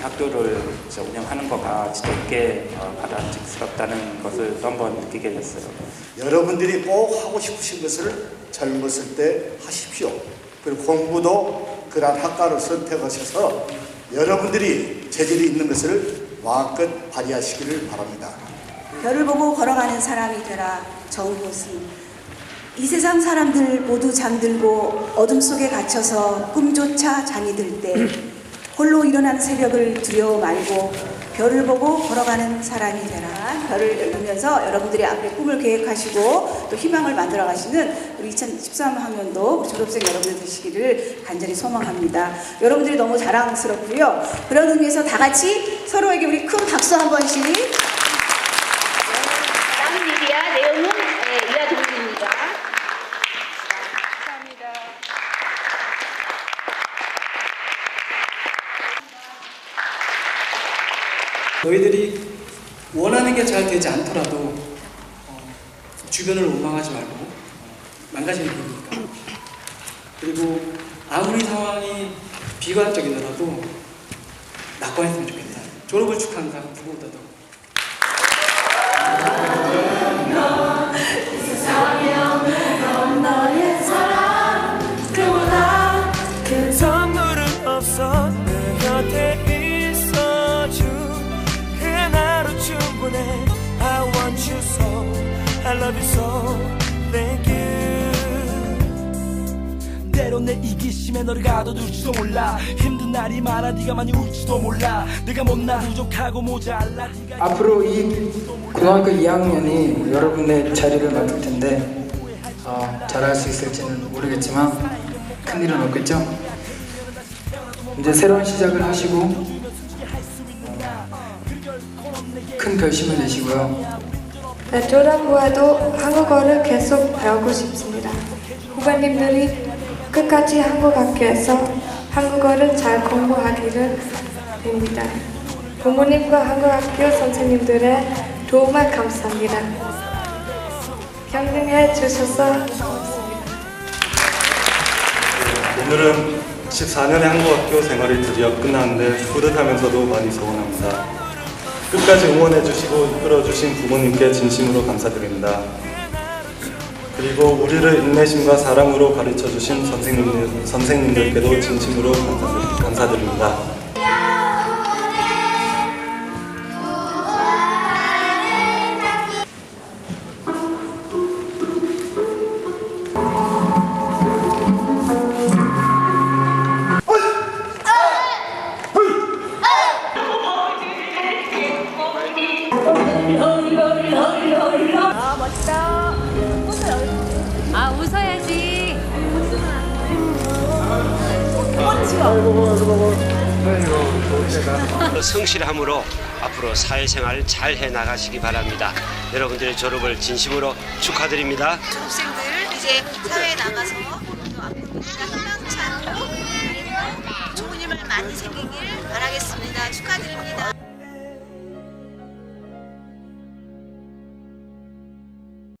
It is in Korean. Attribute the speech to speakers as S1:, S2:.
S1: 학교를 이제 운영하는 거가 어, 바람직스럽다는 것을 또 한번 느끼게 됐어요.
S2: 여러분들이 꼭 하고 싶으신 것을 젊었을 때 하십시오. 그리고 공부도 그러한 학과를 선택하셔서 여러분들이 재질이 있는 것을 마음껏 발휘하시기를 바랍니다.
S3: 별을 보고 걸어가는 사람이 되라 정보승 이 세상 사람들 모두 잠들고 어둠 속에 갇혀서 꿈조차 잠이 들 때 홀로 일어나는 새벽을 두려워 말고 별을 보고 걸어가는 사람이 되라 별을 읽으면서 여러분들이 앞에 꿈을 계획하시고 또 희망을 만들어 가시는 우리 2013학년도 졸업생 여러분들 되시기를 간절히 소망합니다. 여러분들이 너무 자랑스럽고요. 그런 의미에서 다 같이 서로에게 우리 큰 박수 한 번씩
S4: 다음 미디어 내용은 네, 이하 동일입니다. 감사합니다.
S5: 너희들이 원하는 게 잘 되지 않더라도 어, 주변을 원망하지 말고 어, 망가지는 거니까. 그리고 아무리 상황이 비관적이더라도 낙관했으면 좋겠다. 졸업을 사람 누구보다도
S6: love you so Thank you. 때론 내 이기심에 너를 가둬둘지도 몰라. 힘든 날이 많아 네가 많이 울지도 몰라. 내가 못나 부족하고 모자라
S7: 앞으로 이 고등학교 2학년이 여러분의 자리를 맡을 텐데 어, 잘할 수 있을지는 모르겠지만 큰일은 없겠죠? 이제 새로운 시작을 하시고 어, 큰 결심을 내시고요
S8: 후에도 한국어를 계속 배우고 싶습니다. 후배님들이 끝까지 한국 학교에서 한국어를 잘 공부하기를 빕니다. 부모님과 한국 학교 선생님들의 도움을 감사합니다. 경능해 주셔서 고맙습니다.
S9: 오늘은 14년의 한국 학교 생활이 드디어 끝났는데 뿌듯하면서도 많이 서운합니다. 끝까지 응원해 주시고 이끌어 주신 부모님께 진심으로 감사드립니다. 그리고 우리를 인내심과 사랑으로 가르쳐 주신 선생님들, 선생님들께도 진심으로 감사드리- 감사 드립니다.
S4: 아 웃어야지.
S10: 성실함으로 앞으로 사회생활 잘 해나가시기 바랍니다. 여러분들의 졸업을 진심으로 축하드립니다.
S3: 졸업생들 이제 사회에 나가서 또 앞으로 희망찬 좋은 일만 많이 생기길 바라겠습니다. 축하드립니다.